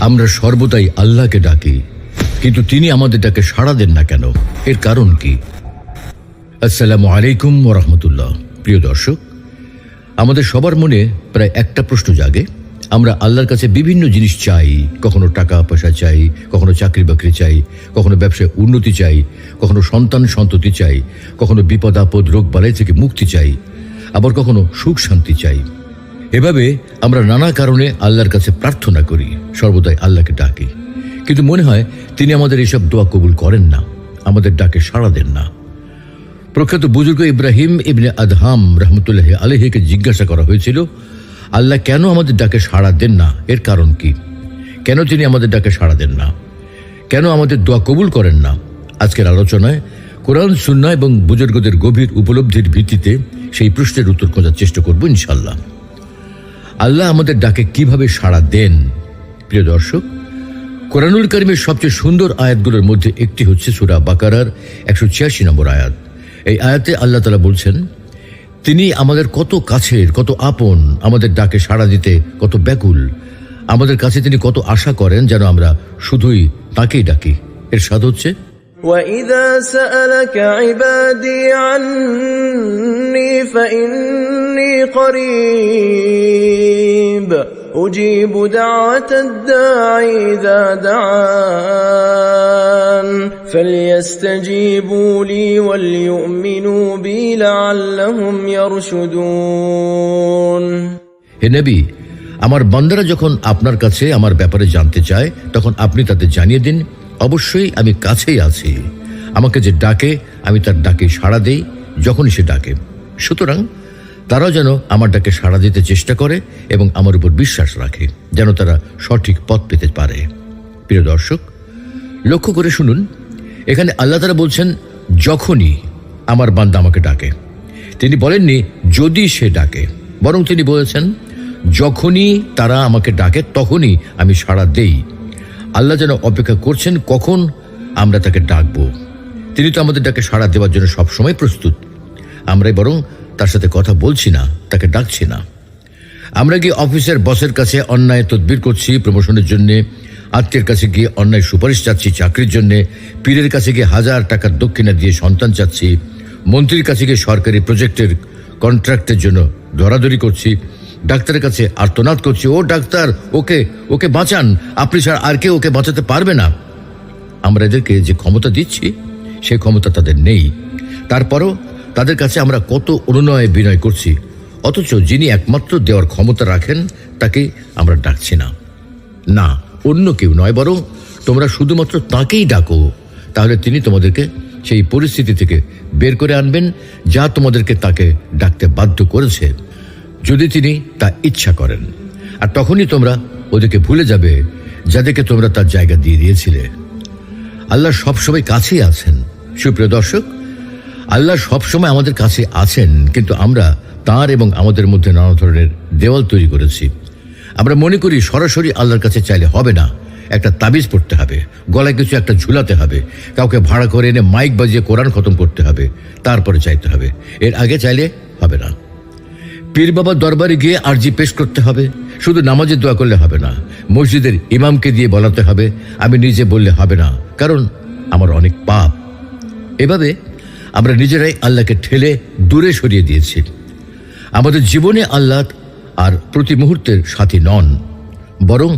আমরা সর্বদাই আল্লাহকে ডাকি, কিন্তু তিনি আমাদের ডাকে সাড়া দেন না কেন? এর কারণ কি? আসসালামু আলাইকুম রহমতুল্লাহ। প্রিয় দর্শক, আমাদের সবার মনে প্রায় একটা প্রশ্ন জাগে। আমরা আল্লাহর কাছে বিভিন্ন জিনিস চাই, কখনো টাকা পয়সা চাই, কখনো চাকরি বাকরি চাই, কখনো ব্যবসায় উন্নতি চাই, কখনো সন্তান সন্ততি চাই, কখনো বিপদ আপদ, রোগ বালাই থেকে মুক্তি চাই, আবার কখনো সুখ শান্তি চাই। এভাবে আমরা নানা কারণে আল্লাহর কাছে প্রার্থনা করি, সর্বদাই আল্লাহকে ডাকি। কিন্তু মনে হয় তিনি আমাদের এসব দোয়া কবুল করেন না, আমাদের ডাকে সাড়া দেন না। প্রখ্যাত বুজুর্গ ইব্রাহিম ইবনে আদহাম রহমতুল্লাহ আলহিকে জিজ্ঞাসা করা হয়েছিল, আল্লাহ কেন আমাদের ডাকে সাড়া দেন না? এর কারণ কি? কেন তিনি আমাদের ডাকে সাড়া দেন না? কেন আমাদের দোয়া কবুল করেন না? আজকের আলোচনায় কোরআন সুন্না এবং বুজুর্গদের গভীর উপলব্ধির ভিত্তিতে সেই প্রশ্নের উত্তর খোঁজার চেষ্টা করব ইনশাল্লাহ আল্লাহ আমাদের ডাকে কীভাবে সাড়া দেন? প্রিয় দর্শক, কোরআনুল করিমের সবচেয়ে সুন্দর আয়াতগুলোর মধ্যে একটি হচ্ছে সুরা বাকারার একশো ছিয়াশি নম্বর আয়াত। এই আয়াতে আল্লাহ তালা বলছেন, তিনি আমাদের কত কাছের, কত আপন, আমাদের ডাকে সাড়া দিতে কত ব্যাকুল, আমাদের কাছে তিনি কত আশা করেন যেন আমরা শুধুই তাকেই ডাকি। এর স্বাদ হচ্ছে وإذا سألك عبادي عني فإني قريب أجيب دعوة الداعي إذا دعان فليستجيبوا لي وليؤمنوا بي لعلهم يرشدون হে নবী আমার বান্দারা যখন আপনার কাছে আমার ব্যাপারে জানতে চায় তখন আপনি তাদের জানিয়ে দিন অবশ্যই আমি কাছেই আছি। আমাকে যে ডাকে, আমি তার ডাকে সাড়া দেই, যখনই সে ডাকে। সুতরাং তারাও যেন আমার ডাকে সাড়া দিতে চেষ্টা করে এবং আমার উপর বিশ্বাস রাখে, যেন তারা সঠিক পথ পেতে পারে। প্রিয় দর্শক, লক্ষ্য করে শুনুন, এখানে আল্লাহ তারা বলছেন, যখনই আমার বান্দা আমাকে ডাকে। তিনি বলেননি, যদি সে ডাকে। বরং তিনি বলেছেন, যখনই তারা আমাকে ডাকে, তখনই আমি সাড়া দেই। আল্লাহ যেন অপেক্ষা করছেন কখন আমরা তাকে ডাকবো। তিনি তো আমাদের ডাকে সাড়া দেওয়ার জন্য সবসময় প্রস্তুত। আমরাই বরং তার সাথে কথা বলছি না, তাকে ডাকছি না। আমরা গিয়ে অফিসের বসের কাছে অন্যায় তদবির করছি, প্রমোশনের জন্য, আত্মীয়ের কাছে গিয়ে অন্যায় সুপারিশ চাচ্ছি, চাকরির জন্য, পীরের কাছে গিয়ে হাজার টাকার দক্ষিণা দিয়ে সন্তান চাচ্ছি, মন্ত্রীর কাছে গিয়ে সরকারি প্রজেক্টের কন্ট্রাক্টের জন্য ধরাধরি করছি। ডাক্তারের কাছে আর্তনাদ করছি। ও ডাক্তার, ওকে ওকে বাঁচান। আপনি ছাড়া আর কেউ ওকে বাঁচাতে পারবে না। আমরা এদেরকে যে ক্ষমতা দিচ্ছি সেই ক্ষমতা তাদের নেই। তারপরও তাদের কাছে আমরা কত অনুনয় বিনয় করছি। অথচ যিনি একমাত্র দেওয়ার ক্ষমতা রাখেন, তাকে আমরা ডাকছি না। না, অন্য কেউ নয়, বরং তোমরা শুধুমাত্র তাকেই ডাকো। তাহলে তিনি তোমাদেরকে সেই পরিস্থিতি থেকে বের করে আনবেন, যা তোমাদেরকে তাকে ডাকতে বাধ্য করেছে। যদি তিনি তা ইচ্ছা করেন। আর তখনই তোমরা ওদেরকে ভুলে যাবে যাদেরকে তোমরা তার জায়গা দিয়ে দিয়েছিলে। আল্লাহ সবসময় কাছেই আছেন। সুপ্রিয় দর্শক, আল্লাহ সবসময় আমাদের কাছে আছেন, কিন্তু আমরা তার এবং আমাদের মধ্যে নানা ধরনের দেওয়াল তৈরি করেছি। আমরা মনে করি সরাসরি আল্লাহর কাছে চাইলে হবে না। একটা তাবিজ পড়তে হবে, গলায় কিছু একটা ঝুলাতে হবে, কাউকে ভাড়া করে এনে মাইক বাজিয়ে কোরআন খতম করতে হবে, তারপরে চাইতে হবে। এর আগে চাইলে হবে না। পীর বাবার দরবারে গিয়ে আরজি পেশ করতে হবে। শুধু নামাজের দোয়া করলে হবে না, মসজিদের ইমামকে দিয়ে বলাতে হবে, আমি নিজে বললে হবে না, কারণ আমার অনেক পাপ। এভাবে আমরা নিজেরাই আল্লাহকে ঠেলে দূরে সরিয়ে দিয়েছি। আমাদের জীবনে আল্লাহ আর প্রতি মুহূর্তের সাথী নন, বরং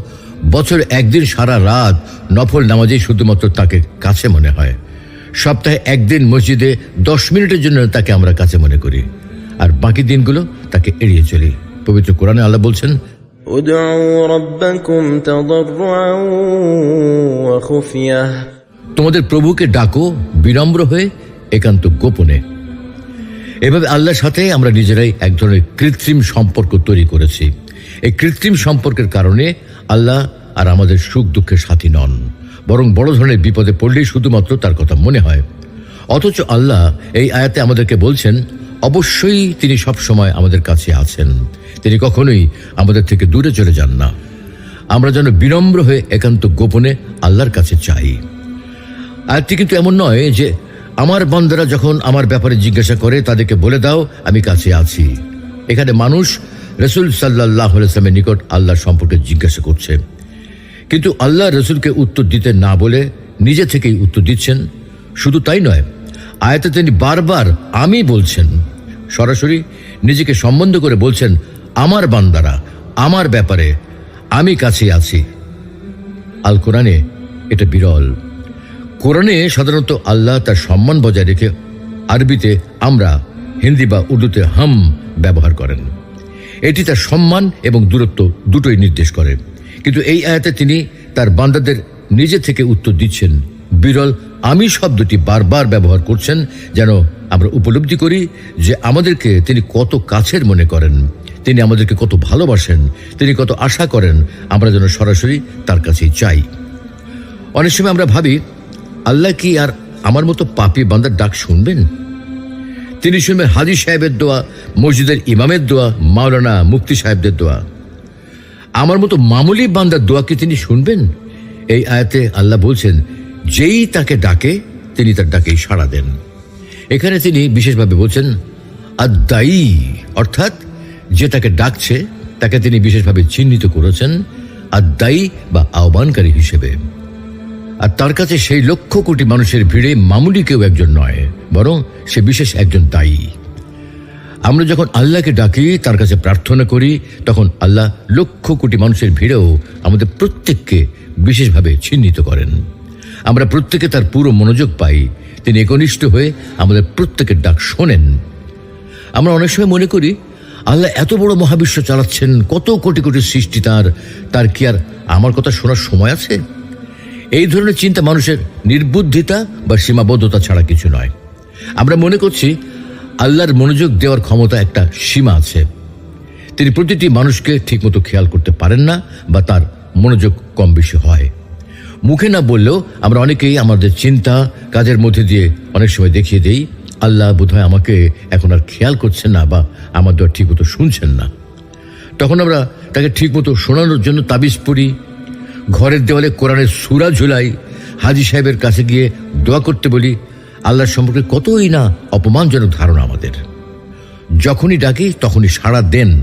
বছর একদিন সারা রাত নফল নামাজেই শুধুমাত্র তাকে কাছে মনে হয়। সপ্তাহে একদিন মসজিদে দশ মিনিটের জন্য তাকে আমরা কাছে মনে করি। আর বাকি দিনগুলো তাকে এড়িয়ে চলি। পবিত্র কোরআনে আল্লাহ বলছেন তোমাদের প্রভুকে ডাকো বিনম্র হয়ে একান্ত গোপনে। এভাবে আল্লাহর সাথে আমরা নিজেরাই এক ধরনের কৃত্রিম সম্পর্ক তৈরি করেছি। এই কৃত্রিম সম্পর্কের কারণে আল্লাহ আর আমাদের সুখ দুঃখের সাথী নন। বরং বড় ধরনের বিপদে পড়লেই শুধুমাত্র তার কথা মনে হয়। অথচ আল্লাহ এই আয়াতে আমাদেরকে বলছেন অবশ্যই তিনি সব সময় আমাদের কাছে আছেন। তিনি কখনোই আমাদের থেকে দূরে চলে যান না। আমরা যেন বিনম্র হয়ে একান্ত গোপনে আল্লাহর কাছে চাই। আয়াতটি কিন্তু এমন নয় যে আমার বান্দারা যখন আমার ব্যাপারে জিজ্ঞাসা করে, তাদেরকে বলে দাও, আমি কাছে আছি। এখানে মানুষ রসুল সাল্লাহ সাল্লামের নিকট আল্লাহর সম্পর্কে জিজ্ঞাসা করছে। কিন্তু আল্লাহ রসুলকে উত্তর দিতে না বলে নিজে থেকেই উত্তর দিচ্ছেন। শুধু তাই নয় আয়াতে তিনি বারবার আমি বলছেন। সরাসরি নিজেকে সম্বন্ধ করে বলছেন, আমার বান্দারা, আমার ব্যাপারে আমি কাছে আছি। আল কোরআনে এটা বিরল। কোরআনে সাধারণত আল্লাহ তার সম্মান বজায় রেখে আরবিতে আমরা হিন্দি বা উর্দুতে হাম ব্যবহার করেন। এটি তার সম্মান এবং দূরত্ব দুটোই নির্দেশ করে। কিন্তু এই আয়াতে তিনি তার বান্দাদের নিজে থেকে উত্তর দিচ্ছেন। বিরল, আমি শব্দটি বারবার ব্যবহার করছেন যেন আমরা উপলব্ধি করি যে আমাদেরকে তিনি কত কাছের মনে করেন, তিনি আমাদেরকে কত ভালোবাসেন, তিনি কত আশা করেন, আমরা যেন সরাসরি তার কাছেই চাই। অনেক সময় আমরা ভাবি, আল্লাহ কি আর আমার মতো পাপি বান্দার ডাক শুনবেন? তিনি শুনবেন হাজি সাহেবের দোয়া, মসজিদের ইমামের দোয়া, মাওলানা মুফতি সাহেবদের দোয়া। আমার মতো মামুলি বান্দার দোয়া কি তিনি শুনবেন? এই আয়াতে আল্লাহ বলছেন যেই তাকে ডাকে, তিনি তার ডাকেই সাড়া দেন। এখানে তিনি বিশেষভাবে বলছেন আদায়ী অর্থাৎ যে তাকে ডাকছে, তাকে তিনি বিশেষভাবে চিহ্নিত করেছেন আদায়ী বা আহ্বানকারী হিসেবে। আর তার কাছে সেই লক্ষ কোটি মানুষের ভিড়ে মামুলি কেউ একজন নয়, বরং সে বিশেষ একজন দায়ী। আমরা যখন আল্লাহকে ডাকি, তার কাছে প্রার্থনা করি, তখন আল্লাহ লক্ষ কোটি মানুষের ভিড়েও আমাদের প্রত্যেককে বিশেষভাবে চিহ্নিত করেন। আমরা প্রত্যেকে তার পুরো মনোযোগ পাই। তিনি একনিষ্ঠ হয়ে আমাদের প্রত্যেকের ডাক শোনেন। আমরা অনেক সময় মনে করি, আল্লাহ এত বড় মহাবিশ্ব চালাচ্ছেন, কত কোটি কোটি সৃষ্টি তার তার কি আর আমার কথা শোনার সময় আছে? এই ধরনের চিন্তা মানুষের নির্বুদ্ধিতা বা সীমাবদ্ধতা ছাড়া কিছু নয়। আমরা মনে করছি, আল্লাহর মনোযোগ দেওয়ার ক্ষমতা একটা সীমা আছে। তিনি প্রতিটি মানুষকে ঠিকমতো খেয়াল করতে পারেন না বা তার মনোযোগ কম বেশি হয়। মুখে না বললেও আমরা অনেকেই আমাদের চিন্তা কাজের মধ্যে দিয়ে অনেক সময় দেখিয়ে দেই, আল্লাহ বোধহয় আমাকে এখন আর খেয়াল করছেন না বা আমার দর ঠিকমতো শুনছেন না। তখন আমরা তাকে ঠিকমতো শোনানোর জন্য তাবিজ পড়ি। ঘরের দেওয়ালে কোরআনের সুরা ঝুলাই, হাজি সাহেবের কাছে গিয়ে দোয়া করতে বলি, আল্লাহর সম্পর্কে কতই না অপমানজনক ধারণা আমাদের। যখনই ডাকি তখনই সাড়া দেন।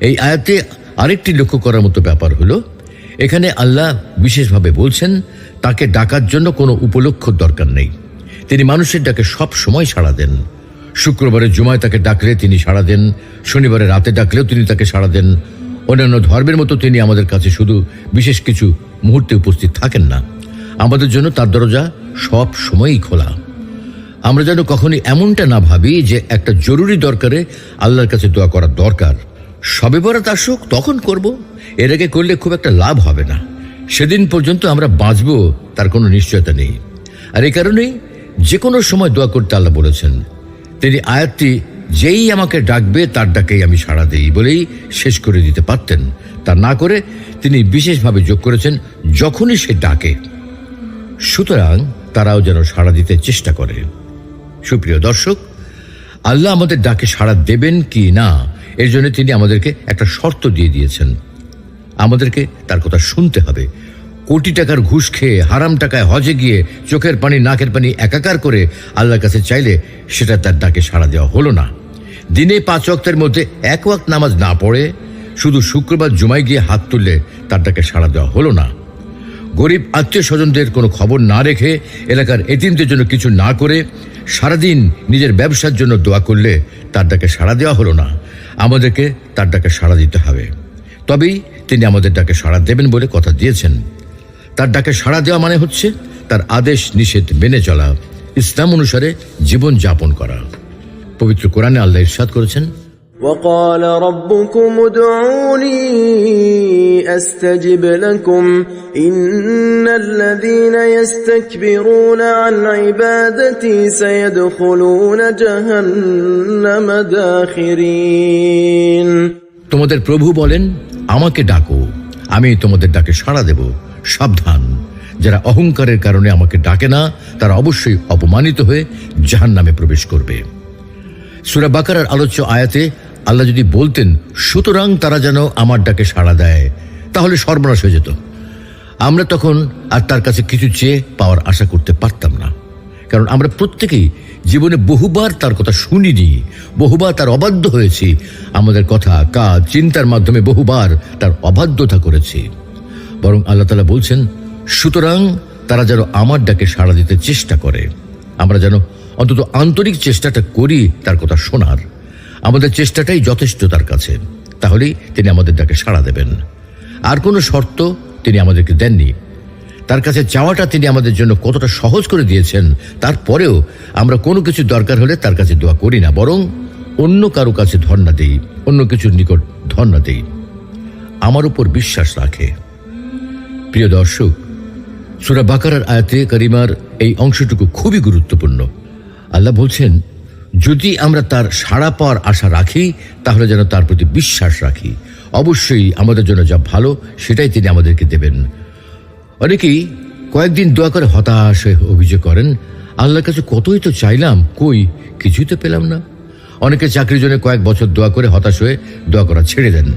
এই আয়াতে আরেকটি লক্ষ্য করার মতো ব্যাপার হলো এখানে আল্লাহ বিশেষভাবে বলছেন, তাকে ডাকার জন্য কোনো উপলক্ষ দরকার নেই। তিনি মানুষের ডাকে সব সময় সাড়া দেন। শুক্রবারের জুমায় তাকে ডাকলে তিনি সাড়া দেন, শনিবারে রাতে ডাকলেও তিনি তাকে সাড়া দেন। অন্যান্য ধর্মের মতো তিনি আমাদের কাছে শুধু বিশেষ কিছু মুহূর্তে উপস্থিত থাকেন না। আমাদের জন্য তার দরজা সব সময়ই খোলা। আমরা যেন কখনই এমনটা না ভাবি যে একটা জরুরি দরকারে আল্লাহর কাছে দোয়া করা দরকার। সবে বরাত আসুক, তখন করব। এর আগে করলে খুব একটা লাভ হবে না। সেদিন পর্যন্ত আমরা বাঁচব, তার কোনো নিশ্চয়তা নেই। আর এই কারণেই যে কোনো সময় দোয়া করতে আল্লাহ বলেছেন, তিনি আয়াতটি যেই আমাকে ডাকবে, তার ডাকেই আমি সাড়া দিই বলেই শেষ করে দিতে পারতেন। তা না করে তিনি বিশেষভাবে যোগ করেছেন যখনই সে ডাকে। সুতরাং তারাও যেন সাড়া দিতে চেষ্টা করে। সুপ্রিয় দর্শক, আল্লাহ আমাদের ডাকে সাড়া দেবেন কি না এর জন্য তিনি আমাদেরকে একটা শর্ত দিয়ে দিয়েছেন। আমাদেরকে তার কথা শুনতে হবে। কোটি টাকার ঘুষ খেয়ে, হারাম টাকায় হজে গিয়ে, চোখের পানি, নাকের পানি একাকার করে আল্লাহর কাছে চাইলে সেটা তার ডাকে সাড়া দেওয়া হলো না। দিনে পাঁচ অক্তের মধ্যে এক ওয়াক্ত নামাজ না পড়ে, শুধু শুক্রবার জুমায় গিয়ে হাত তুললে তার ডাকে সাড়া দেওয়া হলো না। গরিব আত্মীয় স্বজনদের কোনো খবর না রেখে এলাকার এতিমদের জন্য কিছু না করে সারাদিন নিজের ব্যবসার জন্য দোয়া করলে তার ডাকে সাড়া দেওয়া হলো না। আমাদেরকে তার ডাকে সাড়া দিতে হবে। তবেই তিনি আমাদের ডাকে সাড়া দেবেন বলে কথা দিয়েছেন। তার ডাকে সাড়া দেওয়া মানে হচ্ছে তার আদেশ নিষেধ মেনে চলা, ইসলাম অনুসারে জীবন যাপন করা। পবিত্র কোরআনে আল্লাহ ইরশাদ করেছেন وقال ربكم ادعوني استجب لكم ان الذين يستكبرون عن عبادتي سيدخلون جهنم داخرين তোমাদের প্রভু বলেন আমাকে ডাকো আমি তোমাদের ডাকে সাড়া দেব সাবধান যারা অহংকারের কারণে আমাকে ডাকে না তারা অবশ্যই অপমানিত হয়ে জাহান নামে প্রবেশ করবে সুরা বাকারার আলোচ্য আয়াতে আল্লাহ যদি বলতেন, সুতরাং তারা যেন আমার ডাকে সাড়া দেয়, তাহলে সর্বনাশ হয়ে যেত। আমরা তখন আর তার কাছে কিছু চেয়ে পাওয়ার আশা করতে পারতাম না। কারণ আমরা প্রত্যেকেই জীবনে বহুবার তার কথা শুনিনি, বহুবার তার অবাধ্য হয়েছি, আমাদের কথা, কাজ, চিন্তার মাধ্যমে বহুবার তার অবাধ্যতা করেছি। বরং আল্লাহ তালা বলছেন, সুতরাং তারা যেন আমার ডাকে সাড়া দিতে চেষ্টা করে। আমরা যেন অন্তত আন্তরিক চেষ্টাটা করি তার কথা শোনার। আমাদের চেষ্টাটাই যথেষ্ট তার কাছে। তাহলেই তিনি আমাদের ডাকে সাড়া দেবেন। আর কোনো শর্ত তিনি আমাদেরকে দেননি। তার কাছে চাওয়াটা তিনি আমাদের জন্য কতটা সহজ করে দিয়েছেন, তারপরেও আমরা কোনো কিছু দরকার হলে তার কাছে দোয়া করি না, বরং অন্য কারও কাছে ধর্ণা দেই, অন্য কিছুর নিকট ধর্ণা দেই। আমার উপর বিশ্বাস রাখে। প্রিয় দর্শক, সুরা বাকারার আয়াতে করিমার এই অংশটুকু খুবই গুরুত্বপূর্ণ। আল্লাহ বলছেন যদি আমরা তার সাড়া পাওয়ার আশা রাখি, তাহলে যেন তার প্রতি বিশ্বাস রাখি। অবশ্যই আমাদের জন্য যা ভালো, সেটাই তিনি আমাদেরকে দেবেন। অনেকেই কয়েকদিন দোয়া করে হতাশ হয়ে অভিযোগ করেন, আল্লাহর কাছে কতই তো চাইলাম, কই? কিছুই তো পেলাম না। অনেকে চাকরির জন্য কয়েক বছর দোয়া করে হতাশ হয়ে দোয়া করা ছেড়ে দেন।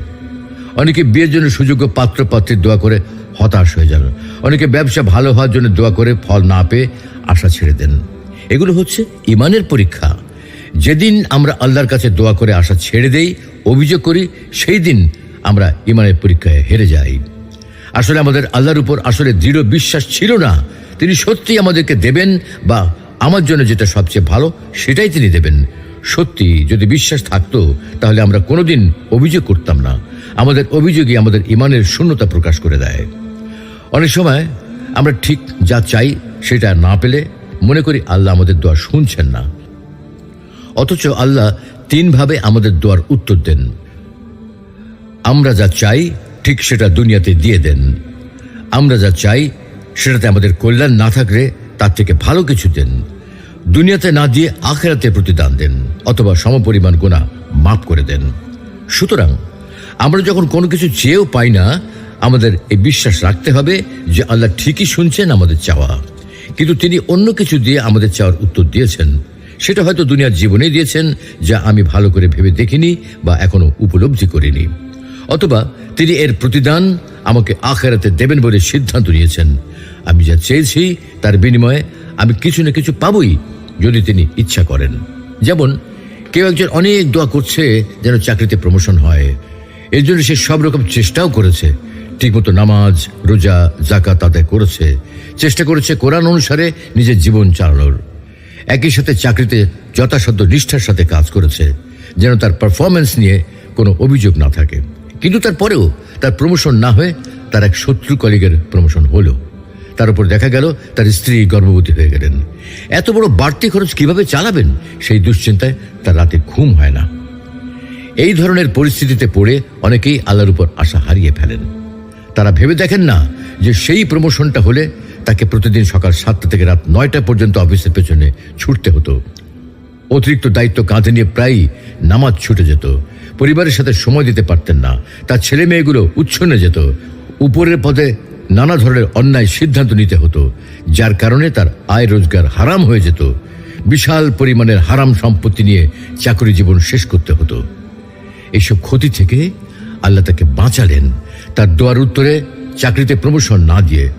অনেকে বিয়ের জন্য সুযোগ্য পাত্র পাত্রীর দোয়া করে হতাশ হয়ে যান। অনেকে ব্যবসা ভালো হওয়ার জন্য দোয়া করে ফল না পেয়ে আশা ছেড়ে দেন। এগুলো হচ্ছে ইমানের পরীক্ষা। যেদিন আমরা আল্লাহর কাছে দোয়া করে আশা ছেড়ে দেই, অভিযোগ করি, সেই দিন আমরা ইমানের পরীক্ষায় হেরে যাই। আসলে আমাদের আল্লাহর উপর আসলে দৃঢ় বিশ্বাস ছিল না। তিনি সত্যি আমাদেরকে দেবেন বা আমার জন্য যেটা সবচেয়ে ভালো, সেটাই তিনি দেবেন। সত্যি, যদি বিশ্বাস থাকতো, তাহলে আমরা কোনোদিন অভিযোগ করতাম না। আমাদের অভিযোগই আমাদের ইমানের শূন্যতা প্রকাশ করে দেয়। অনেক সময় আমরা ঠিক যা চাই, সেটা না পেলে মনে করি আল্লাহ আমাদের দোয়া শুনছেন না। অথচ আল্লাহ তিনভাবে আমাদের দোয়ার উত্তর দেন। আমরা যা চাই, ঠিক সেটা দুনিয়াতে দিয়ে দেন। আমরা যা চাই, সেটাতে আমাদের কল্যাণ না থাকলে তার থেকে ভালো কিছু দেন। দুনিয়াতে না দিয়ে আখেরাতে প্রতিদান দেন, অথবা সমপরিমাণ গোনা মাফ করে দেন। সুতরাং, আমরা যখন কোনো কিছু চেয়েও পাই না, আমাদের এই বিশ্বাস রাখতে হবে যে আল্লাহ ঠিকই শুনছেন আমাদের চাওয়া। কিন্তু তিনি অন্য কিছু দিয়ে আমাদের চাওয়ার উত্তর দিয়েছেন। সেটা হয়তো দুনিয়ার জীবনেই দিয়েছেন, যা আমি ভালো করে ভেবে দেখিনি বা এখনও উপলব্ধি করিনি। অথবা তিনি এর প্রতিদান আমাকে আখেরাতে দেবেন বলে সিদ্ধান্ত নিয়েছেন। আমি যা চেয়েছি তার বিনিময়ে আমি কিছু না কিছু পাবই যদি তিনি ইচ্ছা করেন। যেমন, কেউ একজন অনেক দোয়া করছে যেন চাকরিতে প্রমোশন হয়। এর জন্য সে সব রকম চেষ্টাও করেছে। ঠিকমতো নামাজ, রোজা জাকাত আদায় করেছে। চেষ্টা করেছে কোরআন অনুসারে নিজের জীবন চালানোর। একই সাথে চাকরিতে যথাসাধ্য নিষ্ঠার সাথে কাজ করেছে, যেন তার পারফরমেন্স নিয়ে কোনো অভিযোগ না থাকে। কিন্তু তারপরেও তার প্রমোশন না হয়ে তার এক শত্রু কলিগের প্রমোশন হলো। তার উপর দেখা গেল তার স্ত্রী গর্ভবতী হয়ে গেলেন। এত বড় বাড়তি খরচ কীভাবে চালাবেন? সেই দুশ্চিন্তায় তার রাতে ঘুম হয় না। এই ধরনের পরিস্থিতিতে পড়ে অনেকেই আল্লাহর উপর আশা হারিয়ে ফেলেন। তারা ভেবে দেখেন না যে সেই প্রমোশনটা হলে তাকে প্রতিদিন সকাল সাতটা থেকে রাত নয়টা পর্যন্ত অফিসের পেছনে ছুটতে হতো। অতিরিক্ত দায়িত্ব কাঁধে নিয়ে প্রায়ই নামাজ ছুটে যেত। পরিবারের সাথে সময় দিতে পারতেন না। তার ছেলে মেয়েগুলো উচ্ছন্নে যেত। উপরের পদে নানা ধরনের অন্যায় সিদ্ধান্ত নিতে হতো, যার কারণে তার আয় রোজগার হারাম হয়ে যেত। বিশাল পরিমাণের হারাম সম্পত্তি নিয়ে চাকরি জীবন শেষ করতে হতো। এইসব ক্ষতি থেকে আল্লাহ তাকে বাঁচালেন। তার দোয়ার উত্তরে চাকরিতে প্রমোশন না দিয়ে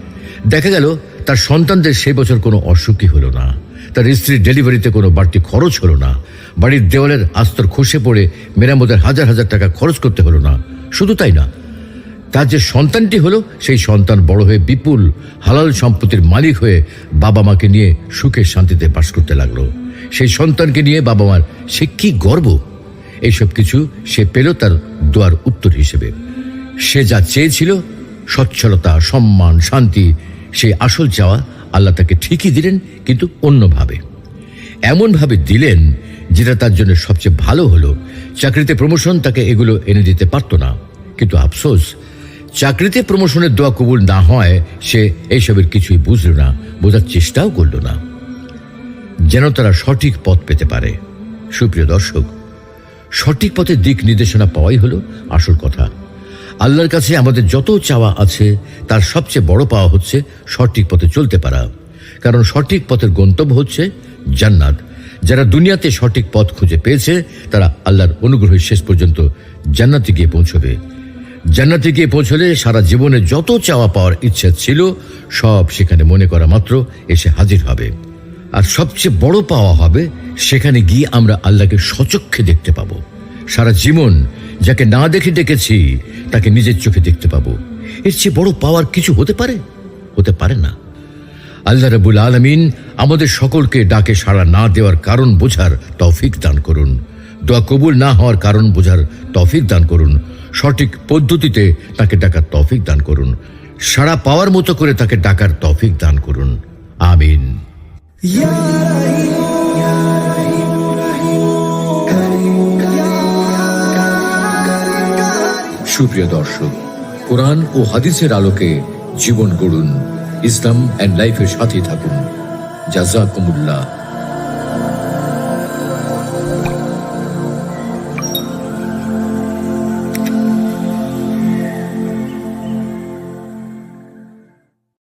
দেখা গেল, তার সন্তানদের সেই বছর কোনো অসুখী হলো না। তার স্ত্রীর ডেলিভারিতে কোনো বাড়তি খরচ হলো না। বাড়ির দেওয়ালের আস্তর খসে পড়ে মেরামতের হাজার হাজার টাকা খরচ করতে হলো না। শুধু তাই না, তার যে সন্তানটি হলো, সেই সন্তান বড় হয়ে বিপুল, হালাল সম্পত্তির মালিক হয়ে বাবা মাকে নিয়ে সুখে শান্তিতে বাস করতে লাগল। সেই সন্তানকে নিয়ে বাবা মার সে কি গর্ব? এইসব কিছু সে পেল তার দোয়ার উত্তর হিসেবে। সে যা চেয়েছিল, সচ্ছলতা, সম্মান, শান্তি সেই আসল চাওয়া আল্লাহ তাকে ঠিকই দিলেন, কিন্তু অন্যভাবে। এমনভাবে দিলেন যেটা তার জন্য সবচেয়ে ভালো হলো। চাকরিতে প্রমোশন তাকে এগুলো এনে দিতে পারতো না। কিন্তু আফসোস, চাকরিতে প্রমোশনের দোয়া কবুল না হয় সে এইসবের কিছুই বুঝল না, বোঝার চেষ্টাও করল না। যেন তারা সঠিক পথ পেতে পারে। সুপ্রিয় দর্শক, সঠিক পথে দিক নির্দেশনা পাওয়াই হলো আসল কথা। আল্লাহর কাছে আমাদের যত চাওয়া আছে, তার সবচেয়ে বড় পাওয়া হচ্ছে সঠিক পথে চলতে পারা। কারণ সঠিক পথের গন্তব্য হচ্ছে জান্নাত। যারা দুনিয়াতে সঠিক পথ খুঁজে পেয়েছে, তারা আল্লাহর অনুগ্রহে শেষ পর্যন্ত জান্নাতে গিয়ে পৌঁছবে। জান্নাতে গিয়ে পৌঁছলে সারা জীবনে যত চাওয়া পাওয়ার ইচ্ছা ছিল, সব সেখানে মনে করা মাত্র এসে হাজির হবে। আর সবচেয়ে বড় পাওয়া হবে, সেখানে গিয়ে আমরা আল্লাহকে সচক্ষে দেখতে পাবো। সারা জীবন যাকে না দেখে ডেকেছি, তাকে নিজের চোখে দেখতে পাবো। এর চেয়ে বড় পাওয়ার কিছু হতে পারে? হতে পারে না। আল্লাহ রাবুল আলমিন আমাদের সকলকে ডাকে সাড়া না দেওয়ার কারণ বোঝার তৌফিক দান করুন। দোয়া কবুল না হওয়ার কারণ বোঝার তৌফিক দান করুন। সঠিক পদ্ধতিতে তাকে ডাকার তৌফিক দান করুন। সাড়া পাওয়ার মতো করে তাকে ডাকার তৌফিক দান করুন। আমিন। সুপ্রিয় দর্শক কোরআন ও হাদিসের আলোকে জীবন গড়ুন ইসলাম অ্যান্ড লাইফের সাথে থাকুন। জাজাকুমুল্লাহ।